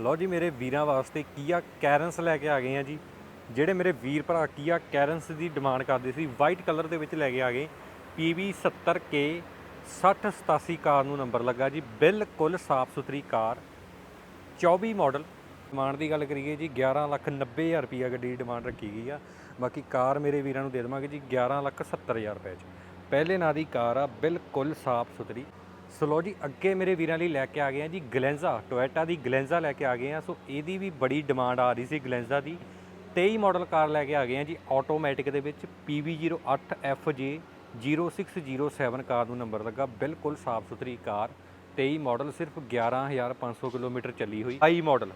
ਲਓ ਜੀ ਮੇਰੇ ਵੀਰਾਂ ਵਾਸਤੇ ਕੀਆ ਕੈਰਨਸ ਲੈ ਕੇ ਆ ਗਏ ਆ ਜੀ। ਜਿਹੜੇ ਮੇਰੇ ਵੀਰ ਭਰਾ ਕੀਆ ਕੈਰਨਸ ਦੀ ਡਿਮਾਂਡ ਕਰਦੇ ਸੀ, ਵਾਈਟ ਕਲਰ ਦੇ ਵਿੱਚ ਲੈ ਕੇ ਆ ਗਏ। PV 70K 6087 ਕਾਰ ਨੂੰ ਨੰਬਰ ਲੱਗਾ ਜੀ। ਬਿਲਕੁਲ ਸਾਫ਼ ਸੁਥਰੀ ਕਾਰ। 24 ਮਾਡਲ। ਡਿਮਾਂਡ ਦੀ ਗੱਲ ਕਰੀਏ ਜੀ 11 ਲੱਖ 90 ਹਜ਼ਾਰ ਰੁਪਈਆ ਗੱਡੀ ਦੀ ਡਿਮਾਂਡ ਰੱਖੀ ਗਈ ਆ। ਬਾਕੀ ਕਾਰ ਮੇਰੇ ਵੀਰਾਂ ਨੂੰ ਦੇ ਦੇਵਾਂਗੇ ਜੀ 11 ਲੱਖ 70 ਹਜ਼ਾਰ ਰੁਪਏ 'ਚ। ਪਹਿਲੇ ਨਾਂ ਦੀ ਕਾਰ ਆ, ਬਿਲਕੁਲ ਸਾਫ਼ ਸੁਥਰੀ। ਸੋ ਲਓ ਜੀ, ਅੱਗੇ ਮੇਰੇ ਵੀਰਾਂ ਲਈ ਲੈ ਕੇ ਆ ਗਏ ਆ ਜੀ ਗਲੈਂਜ਼ਾ ਟੋਇਟਾ ਦੀ ਗਲੈਂਜ਼ਾ ਲੈ ਕੇ ਆ ਗਏ ਆ। ਸੋ ਇਹਦੀ ਵੀ ਬੜੀ ਡਿਮਾਂਡ ਆ ਰਹੀ ਸੀ ਗਲੈਂਜ਼ਾ ਦੀ। 23 ਮਾਡਲ ਕਾਰ ਲੈ ਕੇ ਆ ਗਏ ਆ ਜੀ ਆਟੋਮੈਟਿਕ ਦੇ ਵਿੱਚ PV08FJ 0607 ਕਾਰ ਨੂੰ ਨੰਬਰ ਲੱਗਾ, ਬਿਲਕੁਲ ਸਾਫ਼ ਸੁਥਰੀ ਕਾਰ। 23 ਮਾਡਲ ਸਿਰਫ 11500 ਕਿਲੋਮੀਟਰ ਚੱਲੀ ਹੋਈ। i ਮਾਡਲ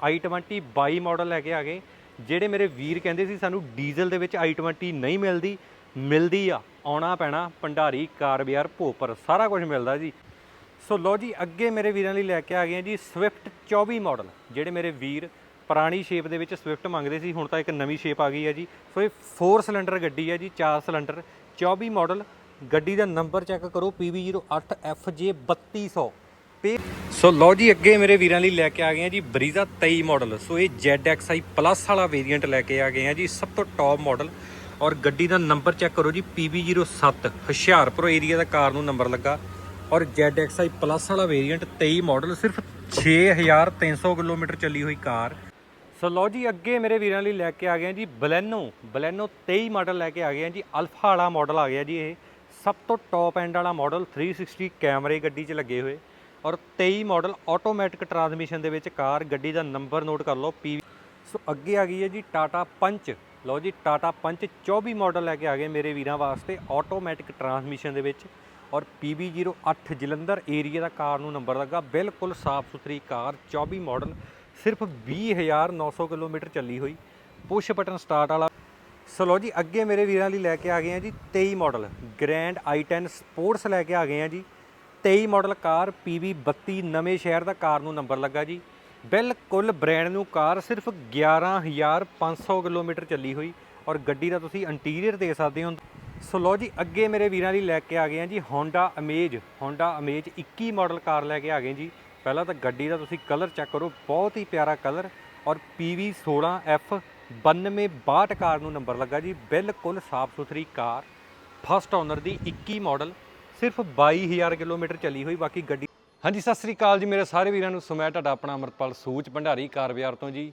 i20 22 ਮਾਡਲ ਲੈ ਕੇ ਆ ਗਏ। ਜਿਹੜੇ ਮੇਰੇ ਵੀਰ ਕਹਿੰਦੇ ਸੀ ਸਾਨੂੰ ਡੀਜ਼ਲ ਦੇ ਵਿੱਚ i20 ਨਹੀਂ ਮਿਲਦੀ ਮਿਲਦੀ ਆ। ਆਉਣਾ ਪੈਣਾ, ਭੰਡਾਰੀ, ਕਾਰ ਬਾਜ਼ਾਰ ਭੋਪਰ, ਸਾਰਾ ਕੁਝ ਮਿਲਦਾ ਜੀ। ਸੋ ਲੋ ਜੀ, ਅੱਗੇ ਮੇਰੇ ਵੀਰਾਂ ਲਈ ਲੈ ਕੇ ਆ ਗਏ ਆ ਜੀ ਸਵਿਫਟ 24 ਮਾਡਲ ਜਿਹੜੇ ਮੇਰੇ ਵੀਰ ਪੁਰਾਣੀ ਸ਼ੇਪ ਦੇ ਵਿੱਚ ਸਵਿਫਟ ਮੰਗਦੇ ਸੀ, ਹੁਣ ਤਾਂ ਇੱਕ ਨਵੀਂ ਸ਼ੇਪ ਆ ਗਈ ਹੈ ਜੀ। ਸੋ ਇਹ 4 ਸਿਲੰਡਰ ਗੱਡੀ ਹੈ ਜੀ 4 ਸਿਲੰਡਰ 24 ਮਾਡਲ ਗੱਡੀ ਦਾ ਨੰਬਰ ਚੈੱਕ ਕਰੋ PV08FJ 3200 ਤੇ ਸੋ ਲੋ ਜੀ, ਅੱਗੇ ਮੇਰੇ ਵੀਰਾਂ ਲਈ ਲੈ ਕੇ ਆ ਗਏ ਆ ਜੀ ਬਰੀਜ਼ਾ 23 ਮਾਡਲ ਸੋ ਇਹ ZXi ਪਲੱਸ ਵਾਲਾ ਵੇਰੀਐਂਟ ਲੈ ਕੇ ਆ ਗਏ ਆ ਜੀ, ਸਭ ਤੋਂ ਟੌਪ ਮਾਡਲ ਔਰ ਗੱਡੀ ਦਾ ਨੰਬਰ ਚੈੱਕ ਕਰੋ ਜੀ PV07 ਹੁਸ਼ਿਆਰਪੁਰ ਏਰੀਆ ਦਾ ਕਾਰ ਨੂੰ ਨੰਬਰ ਲੱਗਾ। ਔਰ ZXi ਪਲੱਸ ਵਾਲਾ ਵੇਰੀਐਂਟ 23 ਮਾਡਲ ਸਿਰਫ 6300 ਕਿਲੋਮੀਟਰ ਚੱਲੀ ਹੋਈ ਕਾਰ। ਸੋ ਲਓ ਜੀ, ਅੱਗੇ ਮੇਰੇ ਵੀਰਾਂ ਲਈ ਲੈ ਕੇ ਆ ਗਏ ਜੀ ਬਲੈਨੋ ਬਲੈਨੋ 23 ਮਾਡਲ ਲੈ ਕੇ ਆ ਗਏ ਜੀ, ਅਲਫਾ ਵਾਲਾ ਮਾਡਲ ਆ ਗਿਆ ਜੀ ਇਹ। ਸਭ ਤੋਂ ਟੌਪ ਐਂਡ ਵਾਲਾ ਮਾਡਲ 360 ਕੈਮਰੇ ਗੱਡੀ 'ਚ ਲੱਗੇ ਹੋਏ। ਔਰ 23 ਮਾਡਲ ਆਟੋਮੈਟਿਕ ਟਰਾਂਸਮਿਸ਼ਨ ਦੇ ਵਿੱਚ ਕਾਰ, ਗੱਡੀ ਦਾ ਨੰਬਰ ਨੋਟ ਕਰ ਲਓ, ਪੀ ਸੋ ਅੱਗੇ ਆ ਗਈ ਹੈ ਜੀ ਟਾਟਾ ਪੰਚ ਲਓ ਜੀ ਟਾਟਾ ਪੰਚ 24 ਮਾਡਲ ਲੈ ਕੇ ਆ ਗਏ ਮੇਰੇ ਵੀਰਾਂ ਵਾਸਤੇ ਆਟੋਮੈਟਿਕ ਟਰਾਂਸਮਿਸ਼ਨ ਦੇ ਵਿੱਚ ਔਰ PB08 ਜਲੰਧਰ ਏਰੀਆ ਦਾ ਕਾਰ ਨੂੰ ਨੰਬਰ ਲੱਗਾ। ਬਿਲਕੁਲ ਸਾਫ਼ ਸੁਥਰੀ ਕਾਰ 24 ਮਾਡਲ ਸਿਰਫ 20900 ਕਿਲੋਮੀਟਰ ਚੱਲੀ ਹੋਈ। ਪੁਸ਼ ਬਟਨ ਸਟਾਰਟ ਵਾਲਾ। ਸੋ ਲਓ ਜੀ, ਅੱਗੇ ਮੇਰੇ ਵੀਰਾਂ ਲਈ ਲੈ ਕੇ ਆ ਗਏ ਆ ਜੀ 23 ਮਾਡਲ ਗ੍ਰੈਂਡ i10 ਸਪੋਰਟਸ ਲੈ ਕੇ ਆ ਗਏ ਆ ਜੀ। 23 ਮਾਡਲ ਕਾਰ PV32 ਨਵੇਂ ਸ਼ਹਿਰ ਦਾ ਕਾਰ ਨੂੰ ਨੰਬਰ ਲੱਗਾ ਜੀ। ਬਿਲਕੁਲ ਬ੍ਰਾਂਡ ਨੂੰ ਕਾਰ ਸਿਰਫ 11500 ਕਿਲੋਮੀਟਰ ਚੱਲੀ ਹੋਈ ਔਰ ਗੱਡੀ ਦਾ ਤੁਸੀਂ ਇੰਟੀਰੀਅਰ ਦੇਖ ਸਕਦੇ ਹੋ। ਸੋ ਲਓ ਜੀ, ਅੱਗੇ ਮੇਰੇ ਵੀਰਾਂ ਲਈ ਲੈ ਕੇ ਆ ਗਏ ਆ ਜੀ Honda Amaze Honda Amaze 21 model car ਲੈ ਕੇ ਆ ਗਏ ਜੀ। ਪਹਿਲਾਂ ਤਾਂ ਗੱਡੀ ਦਾ ਤੁਸੀਂ ਕਲਰ ਚੈੱਕ ਕਰੋ, ਬਹੁਤ ਹੀ ਪਿਆਰਾ ਕਲਰ ਔਰ PV16F 9262 ਕਾਰ ਨੂੰ ਨੰਬਰ ਲੱਗਾ ਜੀ। ਬਿਲਕੁਲ ਸਾਫ਼ ਸੁਥਰੀ ਕਾਰ। ਫਸਟ ਓਨਰ ਦੀ 21 ਮਾਡਲ ਸਿਰਫ 22000 ਕਿਲੋਮੀਟਰ ਚੱਲੀ ਹੋਈ, ਬਾਕੀ ਗੱਡੀ ਹਾਂਜੀ, ਸਤਿ ਸ੍ਰੀ ਅਕਾਲ ਜੀ ਮੇਰੇ ਸਾਰੇ ਵੀਰਾਂ ਨੂੰ। ਸੋ ਮੈਂ ਤੁਹਾਡਾ ਆਪਣਾ ਅਮਰਪਾਲ ਸੂਚ ਭੰਡਾਰੀ ਕਾਰ ਤੋਂ ਜੀ।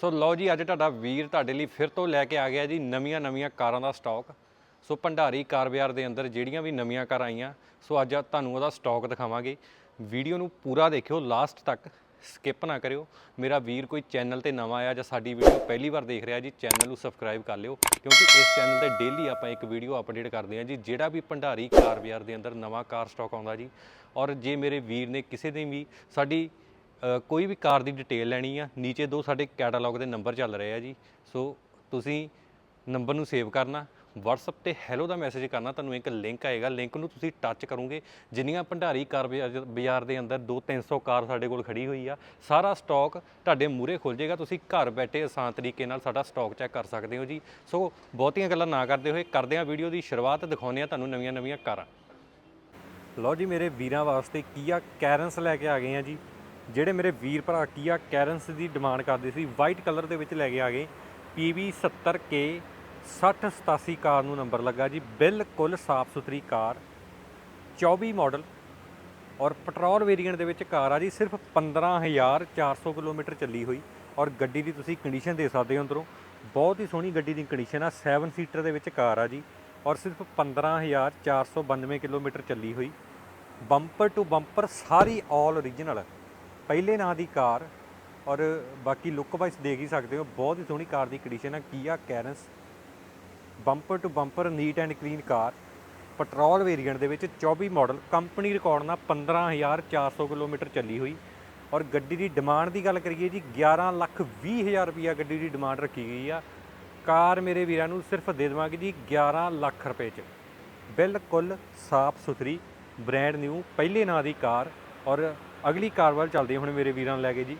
ਸੋ ਲਓ ਜੀ, ਅੱਜ ਤੁਹਾਡਾ ਵੀਰ ਤੁਹਾਡੇ ਲਈ ਫਿਰ ਤੋਂ ਲੈ ਕੇ ਆ ਗਿਆ ਜੀ ਨਵੀਆਂ ਨਵੀਆਂ ਕਾਰਾਂ ਦਾ ਸਟਾਕ। ਸੋ ਭੰਡਾਰੀ ਕਾਰ ਦੇ ਅੰਦਰ ਜਿਹੜੀਆਂ ਵੀ ਨਵੀਆਂ ਕਾਰਾਂ ਆਈਆਂ, ਸੋ ਅੱਜ ਤੁਹਾਨੂੰ ਉਹਦਾ ਸਟਾਕ ਦਿਖਾਵਾਂਗੇ। ਵੀਡੀਓ ਨੂੰ ਪੂਰਾ ਦੇਖਿਓ ਲਾਸਟ ਤੱਕ। ਸਕਿਪ ਨਾ ਕਰਿਓ। ਮੇਰਾ ਵੀਰ ਕੋਈ ਚੈਨਲ ਤੇ ਨਵਾਂ ਆਇਆ ਜਾਂ ਸਾਡੀ ਵੀਡੀਓ ਪਹਿਲੀ ਵਾਰ ਦੇਖ ਰਿਹਾ ਜੀ ਚੈਨਲ ਨੂੰ ਸਬਸਕ੍ਰਾਈਬ ਕਰ ਲਿਓ। ਕਿਉਂਕਿ ਇਸ ਚੈਨਲ ਤੇ ਡੇਲੀ ਆਪਾਂ ਇੱਕ ਵੀਡੀਓ ਅਪਡੇਟ ਕਰਦੇ ਹਾਂ ਜੀ, ਜਿਹੜਾ ਵੀ ਭੰਡਾਰੀ ਕਾਰ ਬਾਜ਼ਾਰ ਦੇ ਅੰਦਰ ਨਵਾਂ ਕਾਰ ਸਟਾਕ ਆਉਂਦਾ ਜੀ। ਔਰ ਜੇ ਮੇਰੇ ਵੀਰ ਨੇ ਕਿਸੇ ਦੀ ਵੀ ਸਾਡੀ ਕੋਈ ਵੀ ਕਾਰ ਦੀ ਡਿਟੇਲ ਲੈਣੀ ਆ, ਨੀਚੇ ਦੋ ਸਾਡੇ ਕੈਟਾਲੌਗ ਦੇ ਨੰਬਰ ਚੱਲ ਰਹੇ ਆ ਜੀ। ਸੋ ਤੁਸੀਂ ਨੰਬਰ ਨੂੰ ਸੇਵ ਕਰਨਾ। WhatsApp ਤੇ ਹੈਲੋ ਦਾ ਮੈਸੇਜ ਕਰਨਾ, ਤੁਹਾਨੂੰ ਇੱਕ ਲਿੰਕ ਆਏਗਾ। ਲਿੰਕ ਨੂੰ ਤੁਸੀਂ ਟੱਚ ਕਰੋਗੇ। ਜਿੰਨੀਆਂ ਭੰਡਾਰੀ ਕਾਰ ਬਾਜ਼ਾਰ ਬਾਜ਼ਾਰ ਦੇ ਅੰਦਰ 2-300 ਕਾਰ ਸਾਡੇ ਕੋਲ ਖੜੀ ਹੋਈ ਆ, ਸਾਰਾ ਸਟਾਕ ਤੁਹਾਡੇ ਮੂਹਰੇ ਖੁੱਲ ਜਾਏਗਾ। ਤੁਸੀਂ ਘਰ ਬੈਠੇ ਆਸਾਨ ਤਰੀਕੇ ਨਾਲ ਸਾਡਾ ਸਟਾਕ ਚੈੱਕ ਕਰ ਸਕਦੇ ਹੋ ਜੀ। ਸੋ ਬਹੁਤੀਆਂ ਗੱਲਾਂ ਨਾ ਕਰਦੇ ਹੋਏ ਕਰਦੇ ਹਾਂ ਵੀਡੀਓ ਦੀ ਸ਼ੁਰੂਆਤ, ਦਿਖਾਉਂਦੇ ਹਾਂ ਤੁਹਾਨੂੰ ਨਵੀਆਂ-ਨਵੀਆਂ ਕਾਰਾਂ। ਲਓ ਜੀ, ਮੇਰੇ ਵੀਰਾਂ ਵਾਸਤੇ ਕੀਆ ਕੈਰਨਸ ਲੈ ਕੇ ਆ ਗਏ ਆ ਜੀ। ਜਿਹੜੇ ਮੇਰੇ ਵੀਰ ਭਰਾ ਕੀਆ ਕੈਰਨਸ ਦੀ ਡਿਮਾਂਡ ਕਰਦੇ ਸੀ ਵਾਈਟ ਕਲਰ ਦੇ ਵਿੱਚ ਲੈ ਕੇ ਆ ਗਏ। PV 70K 6087 ਕਾਰ ਨੂੰ ਨੰਬਰ ਲੱਗਾ ਜੀ, ਬਿਲਕੁਲ ਸਾਫ਼ ਸੁਥਰੀ ਕਾਰ 24 ਮਾਡਲ ਔਰ ਪੈਟਰੋਲ ਵੇਰੀਐਂਟ ਦੇ ਵਿੱਚ ਕਾਰ ਆ ਜੀ, ਸਿਰਫ 15400 ਕਿਲੋਮੀਟਰ ਚੱਲੀ ਹੋਈ ਔਰ ਗੱਡੀ ਦੀ ਤੁਸੀਂ ਕੰਡੀਸ਼ਨ ਦੇ ਸਕਦੇ ਹੋ ਅੰਦਰੋਂ, ਬਹੁਤ ਹੀ ਸੋਹਣੀ ਗੱਡੀ ਦੀ ਕੰਡੀਸ਼ਨ ਆ 7 ਸੀਟਰ ਦੇ ਵਿੱਚ ਕਾਰ ਆ ਜੀ ਔਰ ਸਿਰਫ 15492 ਕਿਲੋਮੀਟਰ ਚੱਲੀ ਹੋਈ ਬੰਪਰ ਟੂ ਬੰਪਰ ਸਾਰੀ ਆਲ ਓਰੀਜਨਲ ਪਹਿਲੇ ਨਾਂ ਦੀ ਕਾਰ ਔਰ ਬਾਕੀ ਲੁੱਕ ਵਾਈਜ਼ ਦੇਖ ਹੀ ਸਕਦੇ ਹੋ, ਬਹੁਤ ਹੀ ਸੋਹਣੀ ਕਾਰ ਦੀ ਕੰਡੀਸ਼ਨ ਆ Kia Carens bumper to bumper neat and clean car, petrol variant ਦੇ ਵਿੱਚ 24 ਮਾਡਲ, ਕੰਪਨੀ ਰਿਕਾਰਡ ਨਾਲ 15400 ਕਿਲੋਮੀਟਰ ਚੱਲੀ ਹੋਈ। ਔਰ ਗੱਡੀ ਦੀ ਡਿਮਾਂਡ ਦੀ ਗੱਲ ਕਰੀਏ ਜੀ 11 ਲੱਖ 20 ਹਜ਼ਾਰ ਰੁਪਈਆ ਗੱਡੀ ਦੀ ਡਿਮਾਂਡ ਰੱਖੀ ਗਈ ਆ। ਕਾਰ ਮੇਰੇ ਵੀਰਾਂ ਨੂੰ ਸਿਰਫ ਦੇ ਦੇਵਾਂਗੇ ਜੀ 11 ਲੱਖ ਰੁਪਏ 'ਚ। ਬਿਲਕੁਲ ਸਾਫ਼ ਸੁਥਰੀ, ਬ੍ਰਾਂਡ ਨਿਊ, ਪਹਿਲੇ ਨਾਂ ਦੀ ਕਾਰ। ਔਰ ਅਗਲੀ ਕਾਰ ਵੱਲ ਚੱਲਦੇ ਹਾਂ ਹੁਣ ਮੇਰੇ ਵੀਰਾਂ ਨੂੰ ਲੈ ਕੇ ਜੀ।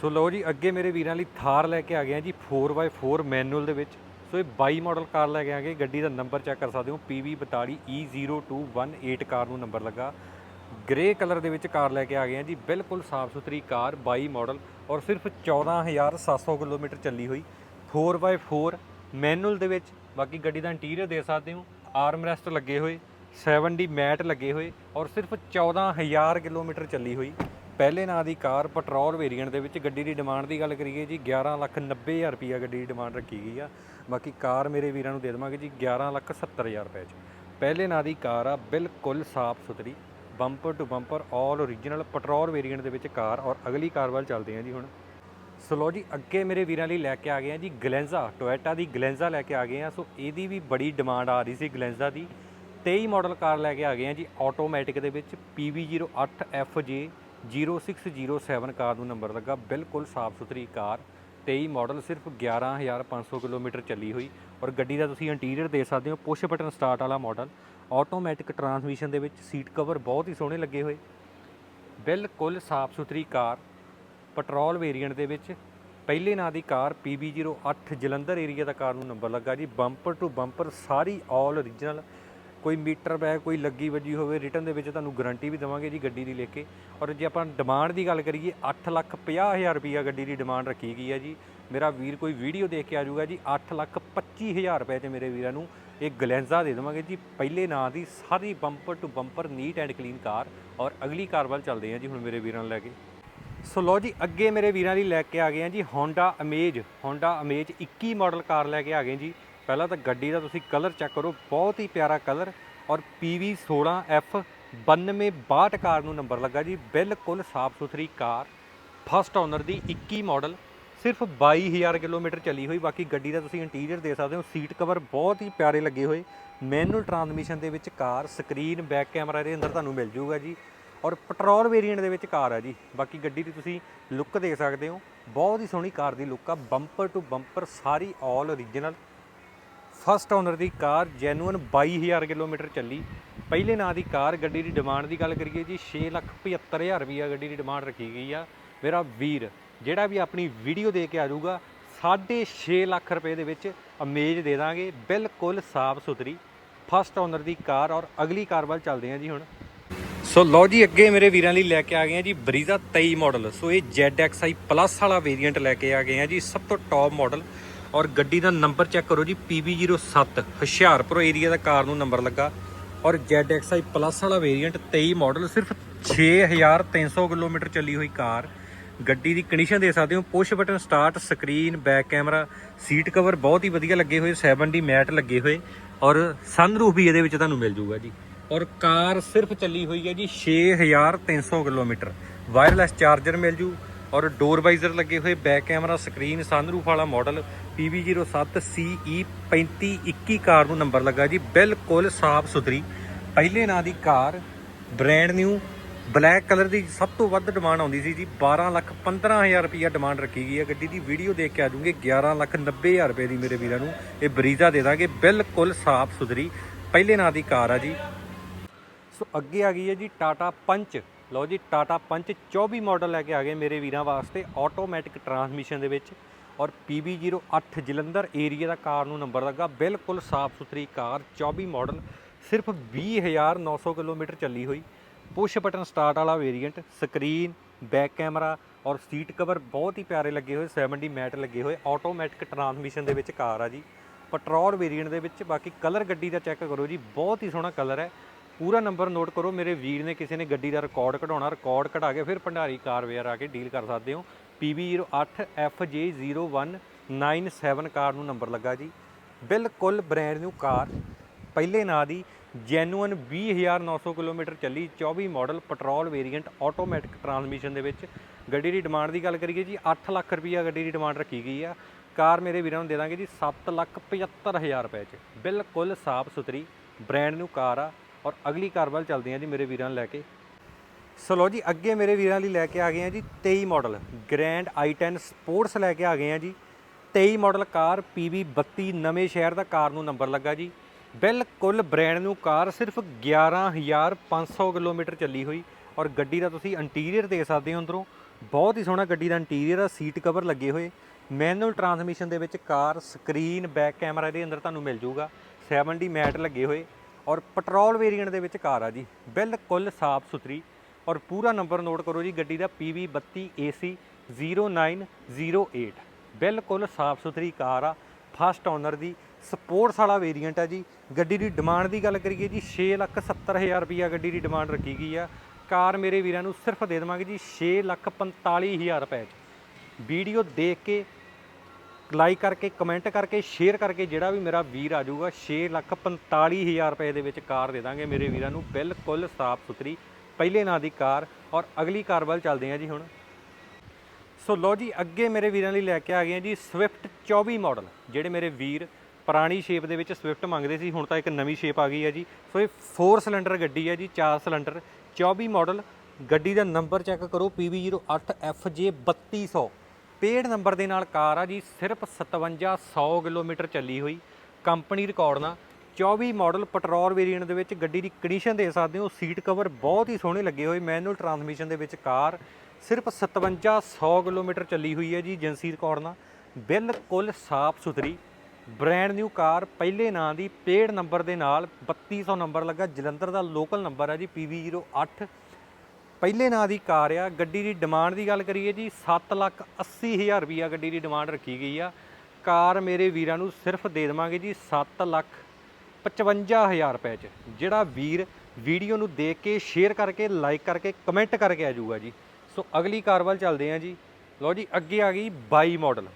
ਸੋ ਲਓ ਜੀ, ਅੱਗੇ ਮੇਰੇ ਵੀਰਾਂ ਲਈ ਥਾਰ ਲੈ ਕੇ ਆ ਗਏ ਆ ਜੀ 4x4 ਮੈਨੂਅਲ ਦੇ ਵਿੱਚ। ਸੋ ਇਹ 22 ਮਾਡਲ ਕਾਰ ਲੈ ਕੇ ਆ ਗਏ ਗੱਡੀ ਦਾ ਨੰਬਰ ਚੈੱਕ ਕਰ ਸਕਦੇ ਹੋ। PV42E0218 ਕਾਰ ਨੂੰ ਨੰਬਰ ਲੱਗਾ। ਗ੍ਰੇ ਕਲਰ ਦੇ ਵਿੱਚ ਕਾਰ ਲੈ ਕੇ ਆ ਗਏ ਆ ਜੀ। ਬਿਲਕੁਲ ਸਾਫ਼ ਸੁਥਰੀ ਕਾਰ 22 ਮਾਡਲ ਔਰ ਸਿਰਫ 14700 ਕਿਲੋਮੀਟਰ ਚੱਲੀ ਹੋਈ। 4x4 ਮੈਨੂਅਲ ਦੇ ਵਿੱਚ। ਬਾਕੀ ਗੱਡੀ ਦਾ ਇੰਟੀਰੀਅਰ ਦੇ ਸਕਦੇ ਹੋ। ਆਰਮ ਰੈਸਟ ਲੱਗੇ ਹੋਏ 7D ਮੈਟ ਲੱਗੇ ਹੋਏ ਔਰ ਸਿਰਫ 14000 ਕਿਲੋਮੀਟਰ ਚੱਲੀ ਹੋਈ। ਪਹਿਲੇ ਨਾਂ ਦੀ ਕਾਰ ਪੈਟਰੋਲ ਵੇਰੀਐਂਟ ਦੇ ਵਿੱਚ ਗੱਡੀ ਦੀ ਡਿਮਾਂਡ ਦੀ ਗੱਲ ਕਰੀਏ ਜੀ 11 ਲੱਖ 90000 ਰੁਪਈਆ ਗੱਡੀ ਦੀ ਡਿਮਾਂਡ ਰੱਖੀ ਗਈ ਆ। ਬਾਕੀ ਕਾਰ ਮੇਰੇ ਵੀਰਾਂ ਨੂੰ ਦੇ ਦੇਵਾਂਗੇ ਜੀ 11 ਲੱਖ 70000 ਰੁਪਏ 'ਚ। ਪਹਿਲੇ ਨਾਂ ਦੀ ਕਾਰ ਆ, ਬਿਲਕੁਲ ਸਾਫ਼ ਸੁਥਰੀ, bumper to bumper all original petrol variant ਦੇ ਵਿੱਚ ਕਾਰ ਔਰ ਅਗਲੀ ਕਾਰ ਵੱਲ ਚੱਲਦੇ ਹਾਂ ਜੀ ਹੁਣ। ਸੋ ਲੋ ਜੀ, ਅੱਗੇ ਮੇਰੇ ਵੀਰਾਂ ਲਈ ਲੈ ਕੇ ਆ ਗਏ ਆ ਜੀ ਗਲੈਂਜ਼ਾ ਟੋਇਟਾ ਦੀ ਗਲੈਂਜ਼ਾ ਲੈ ਕੇ ਆ ਗਏ ਆ। ਸੋ ਇਹਦੀ ਵੀ ਬੜੀ ਡਿਮਾਂਡ ਆ ਰਹੀ ਸੀ ਗਲੈਂਜ਼ਾ ਦੀ। 23 ਮਾਡਲ ਕਾਰ ਲੈ ਕੇ ਆ ਗਏ ਆ ਜੀ ਆਟੋਮੈਟਿਕ ਦੇ ਵਿੱਚ PV08FJ 0607 ਕਾਰ ਨੂੰ ਨੰਬਰ ਲੱਗਾ। ਬਿਲਕੁਲ ਸਾਫ਼ ਸੁਥਰੀ ਕਾਰ। 23 ਮਾਡਲ ਸਿਰਫ 11500 ਕਿਲੋਮੀਟਰ ਚੱਲੀ ਹੋਈ। ਔਰ ਗੱਡੀ ਦਾ ਤੁਸੀਂ ਇੰਟੀਰੀਅਰ ਦੇ ਸਕਦੇ ਹੋ ਪੁਸ਼ ਬਟਨ ਸਟਾਰਟ ਵਾਲਾ ਮਾਡਲ ਆਟੋਮੈਟਿਕ ਟਰਾਂਸਮਿਸ਼ਨ ਦੇ ਵਿੱਚ ਸੀਟ ਕਵਰ ਬਹੁਤ ਹੀ ਸੋਹਣੇ ਲੱਗੇ ਹੋਏ। ਬਿਲਕੁਲ ਸਾਫ਼ ਸੁਥਰੀ ਕਾਰ। ਪੈਟਰੋਲ ਵੇਰੀਐਂਟ ਦੇ ਵਿੱਚ। ਪਹਿਲੇ ਨਾਂ ਦੀ ਕਾਰ PB08 ਜਲੰਧਰ ਏਰੀਆ ਦਾ ਕਾਰ ਨੂੰ ਨੰਬਰ ਲੱਗਾ ਜੀ। ਬੰਪਰ ਟੂ ਬੰਪਰ ਸਾਰੀ ਆਲ ਓਰੀਜਨਲ ਕੋਈ ਮੀਟਰ ਬੈਗ ਕੋਈ ਲੱਗੀ ਵੱਜੀ ਹੋਵੇ, ਰਿਟਰਨ ਦੇ ਵਿੱਚ ਤੁਹਾਨੂੰ ਗਾਰੰਟੀ ਵੀ ਦੇਵਾਂਗੇ ਜੀ ਗੱਡੀ ਦੀ ਲੈ ਕੇ। ਔਰ ਜੇ ਆਪਾਂ ਡਿਮਾਂਡ ਦੀ ਗੱਲ ਕਰੀਏ 8 ਲੱਖ 50 ਹਜ਼ਾਰ ਰੁਪਈਆ ਗੱਡੀ ਦੀ ਡਿਮਾਂਡ ਰੱਖੀ ਗਈ ਹੈ ਜੀ। ਮੇਰਾ ਵੀਰ ਕੋਈ ਵੀਡੀਓ ਦੇਖ ਕੇ ਆ ਜਾਊਗਾ ਜੀ 8 ਲੱਖ 25 ਹਜ਼ਾਰ ਰੁਪਏ ਤੇ ਮੇਰੇ ਵੀਰਾਂ ਨੂੰ ਇਹ ਗਲੈਂਜ਼ਾ ਦੇ ਦੇਵਾਂਗੇ ਜੀ। ਪਹਿਲੇ ਨਾਂ ਦੀ ਸਾਰੀ bumper to bumper neat and clean car ਔਰ ਅਗਲੀ ਕਾਰ ਵੱਲ ਚੱਲਦੇ ਹਾਂ ਜੀ ਹੁਣ ਮੇਰੇ ਵੀਰਾਂ ਨੂੰ ਲੈ ਕੇ। ਸੋ ਲੋ ਜੀ, ਅੱਗੇ ਮੇਰੇ ਵੀਰਾਂ ਲਈ ਲੈ ਕੇ ਆ ਗਏ ਆ ਜੀ Honda Amaze Honda Amaze 21 model car ਲੈ ਕੇ ਆ ਗਏ ਜੀ। ਪਹਿਲਾਂ ਤਾਂ ਗੱਡੀ ਦਾ ਤੁਸੀਂ ਕਲਰ ਚੈੱਕ ਕਰੋ, ਬਹੁਤ ਹੀ ਪਿਆਰਾ ਕਲਰ ਔਰ PV16F 9262 ਕਾਰ ਨੂੰ ਨੰਬਰ ਲੱਗਾ ਜੀ, ਬਿਲਕੁਲ ਸਾਫ਼ ਸੁਥਰੀ ਕਾਰ ਫਸਟ ਓਨਰ ਦੀ 21 ਮਾਡਲ ਸਿਰਫ 22000 ਕਿਲੋਮੀਟਰ ਚੱਲੀ ਹੋਈ, ਬਾਕੀ ਗੱਡੀ ਦਾ ਤੁਸੀਂ ਇੰਟੀਰੀਅਰ ਦੇ ਸਕਦੇ ਹੋ ਸੀਟ ਕਵਰ ਬਹੁਤ ਹੀ ਪਿਆਰੇ ਲੱਗੇ ਹੋਏ ਮੈਨੂਅਲ ਟਰਾਂਸਮਿਸ਼ਨ ਦੇ ਵਿੱਚ ਕਾਰ ਸਕਰੀਨ ਬੈਕ ਕੈਮਰਾ ਦੇ ਅੰਦਰ ਤੁਹਾਨੂੰ ਮਿਲ ਜਾਊਗਾ ਜੀ ਔਰ ਪੈਟਰੋਲ ਵੇਰੀਐਂਟ ਦੇ ਵਿੱਚ ਕਾਰ ਆ ਜੀ, ਬਾਕੀ ਗੱਡੀ ਦੀ ਤੁਸੀਂ ਲੁੱਕ ਦੇਖ ਸਕਦੇ ਹੋ, ਬਹੁਤ ਹੀ ਸੋਹਣੀ ਕਾਰ ਦੀ ਲੁੱਕ ਆ ਬੰਪਰ ਟੂ ਬੰਪਰ ਸਾਰੀ ਆਲ ਓਰੀਜਨਲ ਫਸਟ ਓਨਰ ਦੀ ਕਾਰ ਜੈਨੂਅਨ 22000 ਕਿਲੋਮੀਟਰ ਚੱਲੀ। ਪਹਿਲੇ ਨਾਂ ਦੀ ਕਾਰ ਗੱਡੀ ਦੀ ਡਿਮਾਂਡ ਦੀ ਗੱਲ ਕਰੀਏ ਜੀ 675000 ਰੁਪਈਆ ਗੱਡੀ ਦੀ ਡਿਮਾਂਡ ਰੱਖੀ ਗਈ ਆ ਮੇਰਾ ਵੀਰ, ਜਿਹੜਾ ਵੀ ਆਪਣੀ ਵੀਡੀਓ ਦੇ ਕੇ ਆ ਜਾਊਗਾ 6.5 ਲੱਖ ਰੁਪਏ ਦੇ ਵਿੱਚ ਅਮੇਜ ਦੇ ਦਾਂਗੇ, ਬਿਲਕੁਲ ਸਾਫ਼ ਸੁਥਰੀ। ਫਸਟ ਓਨਰ ਦੀ ਕਾਰ ਔਰ ਅਗਲੀ ਕਾਰ ਵੱਲ ਚੱਲਦੇ ਹਾਂ ਜੀ ਹੁਣ। ਸੋ ਲਓ ਜੀ, ਅੱਗੇ ਮੇਰੇ ਵੀਰਾਂ ਲਈ ਲੈ ਕੇ ਆ ਗਏ ਆ ਜੀ ਬਰੀਜ਼ਾ 23 ਮਾਡਲ। ਸੋ ਇਹ ZXi ਪਲੱਸ ਵਾਲਾ ਵੇਰੀਐਂਟ ਲੈ ਕੇ ਆ ਗਏ ਆ ਜੀ, ਸਭ ਤੋਂ ਟੌਪ ਮਾਡਲ ਔਰ ਗੱਡੀ ਦਾ ਨੰਬਰ ਚੈੱਕ ਕਰੋ ਜੀ PB07 ਹੁਸ਼ਿਆਰਪੁਰ ਏਰੀਆ ਦਾ ਕਾਰ ਨੂੰ ਨੰਬਰ ਲੱਗਾ। ਔਰ ZXi ਪਲੱਸ ਵਾਲਾ ਵੇਰੀਐਂਟ 23 ਮਾਡਲ, ਸਿਰਫ 6300 ਕਿਲੋਮੀਟਰ ਚੱਲੀ ਹੋਈ ਕਾਰ। ਗੱਡੀ ਦੀ ਕੰਡੀਸ਼ਨ ਦੇ ਸਕਦੇ ਹੋ push button start screen back camera seat cover ਬਹੁਤ ਹੀ ਵਧੀਆ ਲੱਗੇ ਹੋਏ 7D ਮੈਟ ਲੱਗੇ ਹੋਏ। ਔਰ ਸਨਰੂਫ ਵੀ ਇਹਦੇ ਵਿੱਚ ਤੁਹਾਨੂੰ ਮਿਲ ਜਾਊਗਾ ਜੀ। ਔਰ ਕਾਰ ਸਿਰਫ ਚੱਲੀ ਹੋਈ ਹੈ ਜੀ 6300 ਕਿਲੋਮੀਟਰ। ਵਾਇਰਲੈਸ ਚਾਰਜਰ ਮਿਲ ਜੂ। ਔਰ ਡੋਰ ਵਾਈਜ਼ਰ ਲੱਗੇ ਹੋਏ ਬੈਕ ਕੈਮਰਾ ਸਕਰੀਨ ਸਨਰੂਫ ਵਾਲਾ ਮਾਡਲ PV07 CE 3521 ਕਾਰ ਨੂੰ ਨੰਬਰ ਲੱਗਾ ਜੀ। ਬਿਲਕੁਲ ਸਾਫ਼ ਸੁਥਰੀ। ਪਹਿਲੇ ਨਾਂ ਦੀ car brand new black colour ਦੀ ਸਭ ਤੋਂ ਵੱਧ ਡਿਮਾਂਡ ਆਉਂਦੀ ਸੀ ਜੀ। 12 ਲੱਖ 15000 ਰੁਪਈਆ ਡਿਮਾਂਡ ਰੱਖੀ ਗਈ ਹੈ। ਗੱਡੀ ਦੀ ਵੀਡੀਓ ਦੇਖ ਕੇ ਆ ਜੂਗੇ 11 ਲੱਖ 90000 ਰੁਪਏ ਦੀ ਮੇਰੇ ਵੀਰਾਂ ਨੂੰ ਇਹ ਬਰੀਜ਼ਾ ਦੇ ਦਾਂਗੇ। ਬਿਲਕੁਲ ਸਾਫ਼ ਸੁਥਰੀ। ਪਹਿਲੇ ਨਾਂ ਦੀ ਕਾਰ ਆ ਜੀ। ਸੋ ਅੱਗੇ ਆ ਗਈ ਹੈ ਜੀ ਟਾਟਾ ਪੰਚ ਲਓ ਜੀ ਟਾਟਾ ਪੰਚ 24 ਮਾਡਲ ਲੈ ਕੇ ਆ ਗਏ ਮੇਰੇ ਵੀਰਾਂ ਵਾਸਤੇ ਆਟੋਮੈਟਿਕ ਟਰਾਂਸਮਿਸ਼ਨ ਦੇ ਵਿੱਚ ਔਰ PB08 ਜਲੰਧਰ ਏਰੀਆ ਦਾ ਕਾਰ ਨੂੰ ਨੰਬਰ ਲੱਗਾ। ਬਿਲਕੁਲ ਸਾਫ਼ ਸੁਥਰੀ ਕਾਰ 24 ਮਾਡਲ ਸਿਰਫ 20900 ਕਿਲੋਮੀਟਰ ਚੱਲੀ ਹੋਈ। ਪੁਸ਼ ਬਟਨ ਸਟਾਰਟ ਵਾਲਾ ਵੇਰੀਐਂਟ ਸਕਰੀਨ ਬੈਕ ਕੈਮਰਾ ਔਰ ਸੀਟ ਕਵਰ ਬਹੁਤ ਹੀ ਪਿਆਰੇ ਲੱਗੇ ਹੋਏ 70 ਮੈਟ ਲੱਗੇ ਹੋਏ। ਆਟੋਮੈਟਿਕ ਟਰਾਂਸਮਿਸ਼ਨ ਦੇ ਵਿੱਚ ਕਾਰ ਆ ਜੀ। ਪੈਟਰੋਲ ਵੇਰੀਐਂਟ ਦੇ ਵਿੱਚ, ਬਾਕੀ ਕਲਰ ਗੱਡੀ ਦਾ ਚੈੱਕ ਕਰੋ ਜੀ, ਬਹੁਤ ਹੀ ਸੋਹਣਾ ਕਲਰ ਹੈ। ਪੂਰਾ ਨੰਬਰ ਨੋਟ ਕਰੋ। ਮੇਰੇ ਵੀਰ ਨੇ ਕਿਸੇ ਨੇ ਗੱਡੀ ਦਾ ਰਿਕਾਰਡ ਕਢਾਉਣਾ ਰਿਕਾਰਡ ਕਢਾ ਕੇ ਫਿਰ ਭੰਡਾਰੀ ਕਾਰਵੇਅਰ ਆ ਕੇ ਡੀਲ ਕਰ ਸਕਦੇ ਹੋ। PB08FJ0197 ਕਾਰ ਨੂੰ ਨੰਬਰ ਲੱਗਾ ਜੀ। ਬਿਲਕੁਲ ਬ੍ਰੈਂਡ ਨਿਊ ਕਾਰ, ਪਹਿਲੇ ਨਾਂ ਦੀ ਜੈਨੂਅਨ 20900 ਕਿਲੋਮੀਟਰ ਚੱਲੀ 24 model petrol variant automatic transmission ਦੇ ਵਿੱਚ। ਗੱਡੀ ਦੀ ਡਿਮਾਂਡ ਦੀ ਗੱਲ ਕਰੀਏ ਜੀ 8 ਲੱਖ ਰੁਪਈਆ ਗੱਡੀ ਦੀ ਡਿਮਾਂਡ ਰੱਖੀ ਗਈ ਆ। ਕਾਰ ਮੇਰੇ ਵੀਰਾਂ ਨੂੰ ਦੇ ਦਾਂਗੇ ਜੀ 7 ਲੱਖ 75000 ਰੁਪਏ 'ਚ। ਬਿਲਕੁਲ ਸਾਫ਼ ਸੁਥਰੀ ਬ੍ਰੈਂਡ ਨਿਊ ਕਾਰ ਆ। ਔਰ ਅਗਲੀ ਕਾਰ ਵੱਲ ਚੱਲਦੇ ਹਾਂ ਜੀ ਮੇਰੇ ਵੀਰਾਂ ਨੂੰ ਲੈ ਕੇ। ਸੋ ਲਓ ਜੀ, ਅੱਗੇ ਮੇਰੇ ਵੀਰਾਂ ਲਈ ਲੈ ਕੇ ਆ ਗਏ ਆ ਜੀ 23 ਮਾਡਲ। ਗ੍ਰੈਂਡ i10 ਸਪੋਰਟਸ ਲੈ ਕੇ ਆ ਗਏ ਆ ਜੀ। 23 ਮਾਡਲ ਕਾਰ PV32 ਨਵੇਂ ਸ਼ਹਿਰ ਦਾ ਕਾਰ ਨੂੰ ਨੰਬਰ ਲੱਗਾ ਜੀ। ਬਿਲਕੁਲ ਬ੍ਰਾਂਡ ਨੂੰ ਕਾਰ, ਸਿਰਫ 11500 ਕਿਲੋਮੀਟਰ ਚੱਲੀ ਹੋਈ। ਔਰ ਗੱਡੀ ਦਾ ਤੁਸੀਂ ਇੰਟੀਰੀਅਰ ਦੇਖ ਸਕਦੇ ਹੋ ਅੰਦਰੋਂ। ਬਹੁਤ ਹੀ ਸੋਹਣਾ ਗੱਡੀ ਦਾ ਇੰਟੀਰੀਅਰ ਆ ਸੀਟ ਕਵਰ ਲੱਗੇ ਹੋਏ। ਮੈਨੂਅਲ ਟਰਾਂਸਮਿਸ਼ਨ ਦੇ ਵਿੱਚ ਕਾਰ ਸਕਰੀਨ ਬੈਕ ਕੈਮਰਾ ਦੇ ਅੰਦਰ ਤੁਹਾਨੂੰ ਮਿਲ ਜਾਊਗਾ। 7D ਮੈਟ ਲੱਗੇ ਹੋਏ। ਔਰ ਪੈਟਰੋਲ ਵੇਰੀਐਂਟ ਦੇ ਵਿੱਚ ਕਾਰ ਆ ਜੀ। ਬਿਲਕੁਲ ਸਾਫ਼ ਸੁਥਰੀ ਔਰ ਪੂਰਾ ਨੰਬਰ ਨੋਟ ਕਰੋ ਜੀ, ਗੱਡੀ ਦਾ PV 32 AC 0908 ਬਿਲਕੁਲ ਸਾਫ਼ ਸੁਥਰੀ ਕਾਰ ਆ, ਫਸਟ ਓਨਰ ਦੀ, ਸਪੋਰਟਸ ਵਾਲਾ ਵੇਰੀਐਂਟ ਆ ਜੀ। ਗੱਡੀ ਦੀ ਡਿਮਾਂਡ ਦੀ ਗੱਲ ਕਰੀਏ ਜੀ 670000 ਰੁਪਈਆ ਗੱਡੀ ਦੀ ਡਿਮਾਂਡ ਰੱਖੀ ਗਈ ਆ। ਕਾਰ ਮੇਰੇ ਵੀਰਾਂ ਨੂੰ ਸਿਰਫ ਦੇ ਦੇਵਾਂਗੇ ਜੀ 645000 ਰੁਪਏ ਵੀਡੀਓ ਦੇਖ ਕੇ ਲਾਈਕ ਕਰਕੇ, ਕਮੈਂਟ ਕਰਕੇ, ਸ਼ੇਅਰ ਕਰਕੇ ਜਿਹੜਾ ਵੀ ਮੇਰਾ ਵੀਰ ਆ ਜਾਊਗਾ 645000 ਰੁਪਏ ਦੇ ਵਿੱਚ ਕਾਰ ਦੇ ਦਾਂਗੇ ਮੇਰੇ ਵੀਰਾਂ ਨੂੰ, ਬਿਲਕੁਲ ਸਾਫ਼ ਸੁਥਰੀ, ਪਹਿਲੇ ਨਾਂ ਦੀ ਕਾਰ ਔਰ ਅਗਲੀ ਕਾਰ ਵੱਲ ਚੱਲਦੇ ਹਾਂ ਜੀ ਹੁਣ। ਸੋ ਲੋ ਜੀ, ਅੱਗੇ ਮੇਰੇ ਵੀਰਾਂ ਲਈ ਲੈ ਕੇ ਆ ਗਏ ਹਾਂ ਜੀ ਸਵਿਫਟ 24 ਮਾਡਲ ਜਿਹੜੇ ਮੇਰੇ ਵੀਰ ਪੁਰਾਣੀ ਸ਼ੇਪ ਦੇ ਵਿੱਚ ਸਵਿਫਟ ਮੰਗਦੇ ਸੀ, ਹੁਣ ਤਾਂ ਇੱਕ ਨਵੀਂ ਸ਼ੇਪ ਆ ਗਈ ਹੈ ਜੀ। ਸੋ ਇਹ 4 ਸਿਲੰਡਰ ਗੱਡੀ ਹੈ ਜੀ 4 ਸਿਲੰਡਰ 24 ਮਾਡਲ ਗੱਡੀ ਦਾ ਨੰਬਰ ਚੈੱਕ ਕਰੋ PV08FJ3200 ਪੇਡ ਨੰਬਰ ਦੇ ਨਾਲ ਕਾਰ ਆ ਜੀ, ਸਿਰਫ 5700 ਕਿਲੋਮੀਟਰ ਚੱਲੀ ਹੋਈ। ਕੰਪਨੀ ਰਿਕਾਰਡ ਨਾਲ 24 ਮਾਡਲ ਪੈਟਰੋਲ ਵੇਰੀਐਂਟ ਦੇ ਵਿੱਚ ਗੱਡੀ ਦੀ ਕੰਡੀਸ਼ਨ ਦੇ ਸਕਦੇ ਹੋ। ਸੀਟ ਕਵਰ ਬਹੁਤ ਹੀ ਸੋਹਣੇ ਲੱਗੇ ਹੋਏ ਮੈਨੂਅਲ ਟਰਾਂਸਮਿਸ਼ਨ ਦੇ ਵਿੱਚ ਕਾਰ ਸਿਰਫ 5700 ਕਿਲੋਮੀਟਰ ਚੱਲੀ ਹੋਈ ਹੈ ਜੀ ਏਜੰਸੀ ਰਿਕਾਰਡ ਨਾਲ। ਬਿਲਕੁਲ ਸਾਫ਼ ਸੁਥਰੀ ਬ੍ਰੈਂਡ ਨਿਊ ਕਾਰ, ਪਹਿਲੇ ਨਾਂ ਦੀ ਪੇਡ ਨੰਬਰ ਦੇ ਨਾਲ 3200 ਨੰਬਰ ਲੱਗਾ। ਜਲੰਧਰ ਦਾ ਲੋਕਲ ਨੰਬਰ ਹੈ ਜੀ PV08 ਪਹਿਲੇ ਨਾਂ ਦੀ ਕਾਰ ਆ। ਗੱਡੀ ਦੀ ਡਿਮਾਂਡ ਦੀ ਗੱਲ ਕਰੀਏ ਜੀ 7 ਲੱਖ 80 ਹਜ਼ਾਰ ਰੁਪਈਆ ਗੱਡੀ ਦੀ ਡਿਮਾਂਡ ਰੱਖੀ ਗਈ ਆ। ਕਾਰ ਮੇਰੇ ਵੀਰਾਂ ਨੂੰ ਸਿਰਫ ਦੇ ਦੇਵਾਂਗੇ ਜੀ 7 ਲੱਖ 55000 ਰੁਪਏ ਚ। ਜਿਹੜਾ ਵੀਰ ਵੀਡੀਓ ਨੂੰ ਦੇਖ ਕੇ ਸ਼ੇਅਰ ਕਰਕੇ ਲਾਈਕ ਕਰਕੇ ਕਮੈਂਟ ਕਰਕੇ ਆ ਜਾਊਗਾ ਜੀ। ਸੋ ਅਗਲੀ ਕਾਰ ਵੱਲ ਚੱਲਦੇ ਹਾਂ ਜੀ। ਲਓ ਜੀ, ਅੱਗੇ ਆ ਗਈ 22 ਮਾਡਲ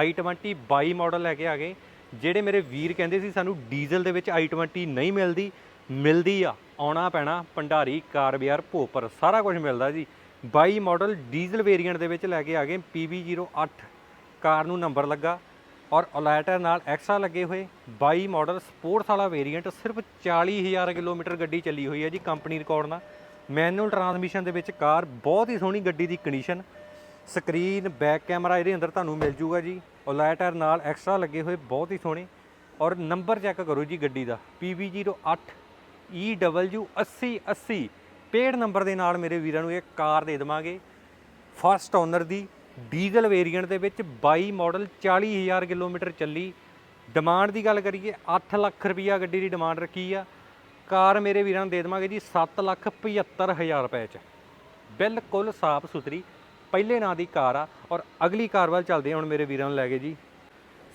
i20 22 ਮਾਡਲ ਲੈ ਕੇ ਆ ਗਏ। ਜਿਹੜੇ ਮੇਰੇ ਵੀਰ ਕਹਿੰਦੇ ਸੀ, ਸਾਨੂੰ ਡੀਜ਼ਲ ਦੇ ਵਿੱਚ i20 ਨਹੀਂ ਮਿਲਦੀ ਮਿਲਦੀ ਆ, ਆਉਣਾ ਪੈਣਾ, ਭੰਡਾਰੀ, ਕਾਰ ਬਾਜ਼ਾਰ ਭੋਪਰ ਸਾਰਾ ਕੁਝ ਮਿਲਦਾ ਜੀ। 22 ਮਾਡਲ ਡੀਜ਼ਲ ਵੇਰੀਐਂਟ ਦੇ ਵਿੱਚ ਲੈ ਕੇ ਆ ਗਏ PB08 ਕਾਰ ਨੂੰ ਨੰਬਰ ਲੱਗਾ ਔਰ ਅਲਾਈਟਰ ਨਾਲ ਐਕਸਟਰਾ ਲੱਗੇ ਹੋਏ। 22 ਮਾਡਲ ਸਪੋਰਟਸ ਵਾਲਾ ਵੇਰੀਐਂਟ, ਸਿਰਫ 40000 ਕਿਲੋਮੀਟਰ ਗੱਡੀ ਚੱਲੀ ਹੋਈ ਹੈ ਜੀ ਕੰਪਨੀ ਰਿਕਾਰਡ ਨਾਲ। ਮੈਨੂਅਲ ਟਰਾਂਸਮਿਸ਼ਨ ਦੇ ਵਿੱਚ ਕਾਰ ਬਹੁਤ ਹੀ ਸੋਹਣੀ ਗੱਡੀ ਦੀ ਕੰਡੀਸ਼ਨ। ਸਕਰੀਨ, ਬੈਕ ਕੈਮਰਾ ਇਹਦੇ ਅੰਦਰ ਤੁਹਾਨੂੰ ਮਿਲ ਜੂਗਾ ਜੀ। ਅਲਾਈਟਰ ਨਾਲ ਐਕਸਟਰਾ ਲੱਗੇ ਹੋਏ, ਬਹੁਤ ਹੀ ਸੋਹਣੇ। ਔਰ ਨੰਬਰ ਚੈੱਕ ਕਰੋ ਜੀ ਗੱਡੀ ਦਾ PB08 EW 8080 ਪੇਡ ਨੰਬਰ ਦੇ ਨਾਲ ਮੇਰੇ ਵੀਰਾਂ ਨੂੰ ਇਹ ਕਾਰ ਦੇ ਦੇਵਾਂਗੇ। ਫਸਟ ਓਨਰ ਦੀ ਡੀਜ਼ਲ ਵੇਰੀਐਂਟ ਦੇ ਵਿੱਚ 22 ਮਾਡਲ 40000 ਕਿਲੋਮੀਟਰ ਚੱਲੀ। ਡਿਮਾਂਡ ਦੀ ਗੱਲ ਕਰੀਏ 8 ਲੱਖ ਰੁਪਈਆ ਗੱਡੀ ਦੀ ਡਿਮਾਂਡ ਰੱਖੀ ਆ। ਕਾਰ ਮੇਰੇ ਵੀਰਾਂ ਨੂੰ ਦੇ ਦੇਵਾਂਗੇ ਜੀ 7 ਲੱਖ 75000 ਰੁਪਏ ਚ। ਬਿਲਕੁਲ ਸਾਫ਼ ਸੁਥਰੀ। ਪਹਿਲੇ ਨਾਂ ਦੀ ਕਾਰ ਆ ਔਰ ਅਗਲੀ ਕਾਰ ਵੱਲ ਚੱਲਦੇ ਹਾਂ ਹੁਣ ਮੇਰੇ ਵੀਰਾਂ ਨੂੰ ਲੈ ਕੇ ਜੀ।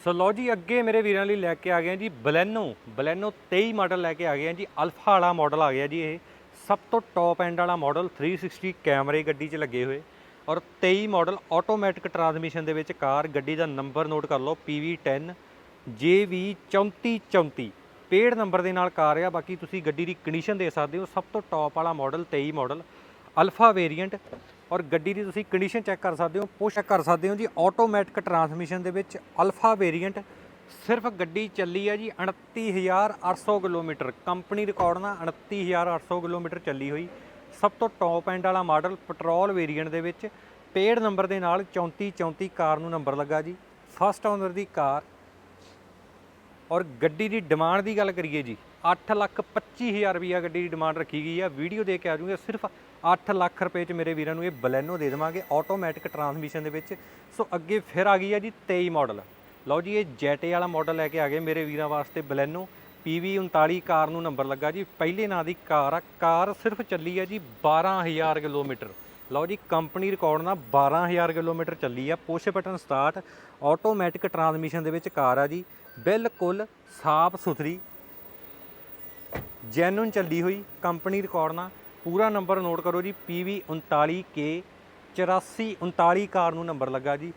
ਸੋ ਲਓ ਜੀ, ਅੱਗੇ ਮੇਰੇ ਵੀਰਾਂ ਲਈ ਲੈ ਕੇ ਆ ਗਏ ਹਾਂ ਜੀ ਬਲੈਨੋ। ਬਲੈਨੋ 23 ਮਾਡਲ ਲੈ ਕੇ ਆ ਗਏ ਹਾਂ ਜੀ। ਅਲਫਾ ਵਾਲਾ ਮਾਡਲ ਆ ਗਿਆ ਜੀ ਇਹ। ਸਭ ਤੋਂ ਟੌਪ ਐਂਡ ਵਾਲਾ ਮਾਡਲ 360 ਕੈਮਰੇ ਗੱਡੀ 'ਚ ਲੱਗੇ ਹੋਏ। ਔਰ 23 ਮਾਡਲ ਆਟੋਮੈਟਿਕ ਟਰਾਂਸਮਿਸ਼ਨ ਦੇ ਵਿੱਚ ਕਾਰ ਗੱਡੀ ਦਾ ਨੰਬਰ ਨੋਟ ਕਰ ਲਓ PV10 JV3434 ਪੇਡ ਨੰਬਰ ਦੇ ਨਾਲ ਕਾਰ ਆ, ਬਾਕੀ ਤੁਸੀਂ ਗੱਡੀ ਦੀ ਕੰਡੀਸ਼ਨ ਦੇ ਸਕਦੇ ਹੋ। ਸਭ ਤੋਂ ਟੌਪ ਵਾਲਾ ਮਾਡਲ 23 ਮਾਡਲ। ਅਲਫਾ ਵੇਰੀਐਂਟ ਔਰ ਗੱਡੀ ਦੀ ਤੁਸੀਂ ਕੰਡੀਸ਼ਨ ਚੈੱਕ ਕਰ ਸਕਦੇ ਹੋ ਪੁਸ਼ ਕਰ ਸਕਦੇ ਹੋ ਜੀ ਆਟੋਮੈਟਿਕ ਟਰਾਂਸਮਿਸ਼ਨ ਦੇ ਵਿੱਚ ਅਲਫਾ ਵੇਰੀਐਂਟ ਸਿਰਫ ਗੱਡੀ ਚੱਲੀ ਹੈ ਜੀ 29800 ਕਿਲੋਮੀਟਰ ਕੰਪਨੀ ਰਿਕਾਰਡ ਨਾਲ 29800 ਕਿਲੋਮੀਟਰ ਚੱਲੀ ਹੋਈ, ਸਭ ਤੋਂ ਟੌਪ ਐਂਡ ਵਾਲਾ ਮਾਡਲ ਪੈਟਰੋਲ ਵੇਰੀਐਂਟ ਦੇ ਵਿੱਚ ਪੇਡ ਨੰਬਰ ਦੇ ਨਾਲ 3434 ਕਾਰ ਨੂੰ ਨੰਬਰ ਲੱਗਾ ਜੀ ਫਸਟ ਓਨਰ ਦੀ ਕਾਰ, ਔਰ ਗੱਡੀ ਦੀ ਡਿਮਾਂਡ ਦੀ ਗੱਲ ਕਰੀਏ ਜੀ 8 ਲੱਖ 25000 ਰੁਪਈਆ ਗੱਡੀ ਦੀ ਡਿਮਾਂਡ ਰੱਖੀ ਗਈ ਆ ਵੀਡੀਓ ਦੇ ਕੇ ਆ ਜੂਗੇ ਸਿਰਫ 8 ਲੱਖ ਰੁਪਏ ਚ ਮੇਰੇ ਵੀਰਾਂ ਨੂੰ ਇਹ ਬਲੈਨੋ ਦੇ ਦੇਵਾਂਗੇ ਆਟੋਮੈਟਿਕ ਟਰਾਂਸਮਿਸ਼ਨ ਦੇ ਵਿੱਚ। ਸੋ ਅੱਗੇ ਫਿਰ ਆ ਗਈ ਆ ਜੀ 23 ਮਾਡਲ ਲਓ ਜੀ, ਇਹ ਜੈਟੇ ਵਾਲਾ ਮਾਡਲ ਲੈ ਕੇ ਆ ਗਏ ਮੇਰੇ ਵੀਰਾਂ ਵਾਸਤੇ ਬਲੈਨੋ PV39 ਕਾਰ ਨੂੰ ਨੰਬਰ ਲੱਗਾ ਜੀ। ਪਹਿਲੇ ਨਾਂ ਦੀ ਕਾਰ ਆ। ਕਾਰ ਸਿਰਫ ਚੱਲੀ ਆ ਜੀ 12000 ਕਿਲੋਮੀਟਰ। ਲਓ ਜੀ, ਕੰਪਨੀ ਰਿਕਾਰਡ ਨਾਲ 12000 ਕਿਲੋਮੀਟਰ ਚੱਲੀ ਆ। Push button start automatic transmission ਦੇ ਵਿੱਚ ਕਾਰ ਆ ਜੀ। ਬਿਲਕੁਲ ਸਾਫ਼ ਸੁਥਰੀ ਜੈਨੂਨ ਚੱਲੀ ਹੋਈ, ਕੰਪਨੀ ਰਿਕਾਰਡ ਨਾਲ। ਪੂਰਾ ਨੰਬਰ ਨੋਟ ਕਰੋ ਜੀ PV39K 8439 ਕਾਰ ਨੂੰ ਨੰਬਰ ਲੱਗਾ ਜੀ।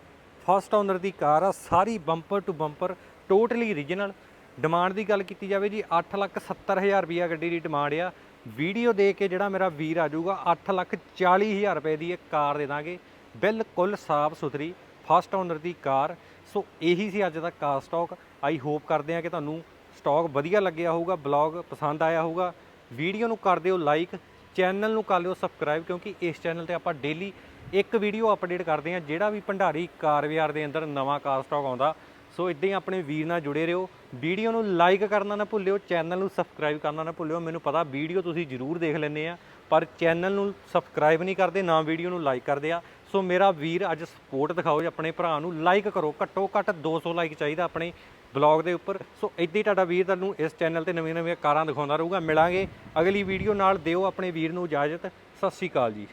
ਫਸਟ ਓਨਰ ਦੀ ਕਾਰ ਆ, ਸਾਰੀ bumper to bumper totally original demand ਦੀ ਗੱਲ ਕੀਤੀ ਜਾਵੇ ਜੀ 870000 ਰੁਪਿਆ ਗੱਡੀ ਦੀ ਡਿਮਾਂਡ ਆ। ਵੀਡੀਓ ਦੇ ਕੇ ਜਿਹੜਾ ਮੇਰਾ ਵੀਰ ਆ ਜਾਊਗਾ 840000 ਰੁਪਏ ਦੀ ਇਹ ਕਾਰ ਦੇ ਦਾਂਗੇ। ਬਿਲਕੁਲ ਸਾਫ਼ ਸੁਥਰੀ ਫਸਟ ਓਨਰ ਦੀ ਕਾਰ। ਸੋ ਇਹੀ ਸੀ ਅੱਜ ਦਾ ਕਾਰ ਸਟਾਕ ਆਈ ਹੋਪ ਕਰਦੇ ਆ ਕਿ ਤੁਹਾਨੂੰ ਸਟਾਕ ਵਧੀਆ ਲੱਗਿਆ ਹੋਊਗਾ ਬਲੌਗ ਪਸੰਦ ਆਇਆ ਹੋਊਗਾ। ਵੀਡੀਓ ਨੂੰ ਕਰ ਦਿਓ ਲਾਈਕ ਚੈਨਲ ਨੂੰ ਕਰ ਲਿਓ ਸਬਸਕ੍ਰਾਈਬ, ਕਿਉਂਕਿ ਇਸ ਚੈਨਲ ਤੇ ਆਪਾਂ ਡੇਲੀ ਇੱਕ ਵੀਡੀਓ ਅਪਡੇਟ ਕਰਦੇ ਹਾਂ, ਜਿਹੜਾ ਵੀ ਭੰਡਾਰੀ ਕਾਰ ਬਾਜ਼ਾਰ ਦੇ ਅੰਦਰ ਨਵਾਂ ਕਾਰ ਸਟਾਕ ਆਉਂਦਾ। ਸੋ ਇਦਾਂ ਹੀ ਆਪਣੇ ਵੀਰ ਨਾਲ ਜੁੜੇ ਰਹੋ। ਵੀਡੀਓ ਨੂੰ ਲਾਈਕ ਕਰਨਾ ਨਾ ਭੁੱਲਿਓ, ਚੈਨਲ ਨੂੰ ਸਬਸਕ੍ਰਾਈਬ ਕਰਨਾ ਨਾ ਭੁੱਲਿਓ। ਮੈਨੂੰ ਪਤਾ ਵੀਡੀਓ ਤੁਸੀਂ ਜ਼ਰੂਰ ਦੇਖ ਲੈਂਦੇ ਆ, ਪਰ ਚੈਨਲ ਨੂੰ ਸਬਸਕ੍ਰਾਈਬ ਨਹੀਂ ਕਰਦੇ, ਨਾ ਵੀਡੀਓ ਨੂੰ ਲਾਈਕ ਕਰਦੇ ਆ। ਸੋ ਮੇਰਾ ਵੀਰ ਅੱਜ ਸਪੋਰਟ ਦਿਖਾਓ ਆਪਣੇ ਭਰਾ ਨੂੰ। ਲਾਈਕ ਕਰੋ, ਘੱਟੋ ਘੱਟ 200 ਲਾਈਕ ਚਾਹੀਦਾ ਆਪਣੇ ਬਲੌਗ ਦੇ ਉੱਪਰ। ਸੋ ਇੱਦਾਂ ਹੀ ਤੁਹਾਡਾ ਵੀਰ ਤੁਹਾਨੂੰ ਇਸ ਚੈਨਲ ਤੇ ਨਵੀਆਂ ਨਵੀਆਂ ਕਾਰਾਂ ਦਿਖਾਉਂਦਾ ਰਹੂਗਾ। ਮਿਲਾਂਗੇ ਅਗਲੀ ਵੀਡੀਓ ਨਾਲ। ਦਿਓ ਆਪਣੇ ਵੀਰ ਨੂੰ ਇਜਾਜ਼ਤ। ਸਤਿ ਸ਼੍ਰੀ ਅਕਾਲ ਜੀ।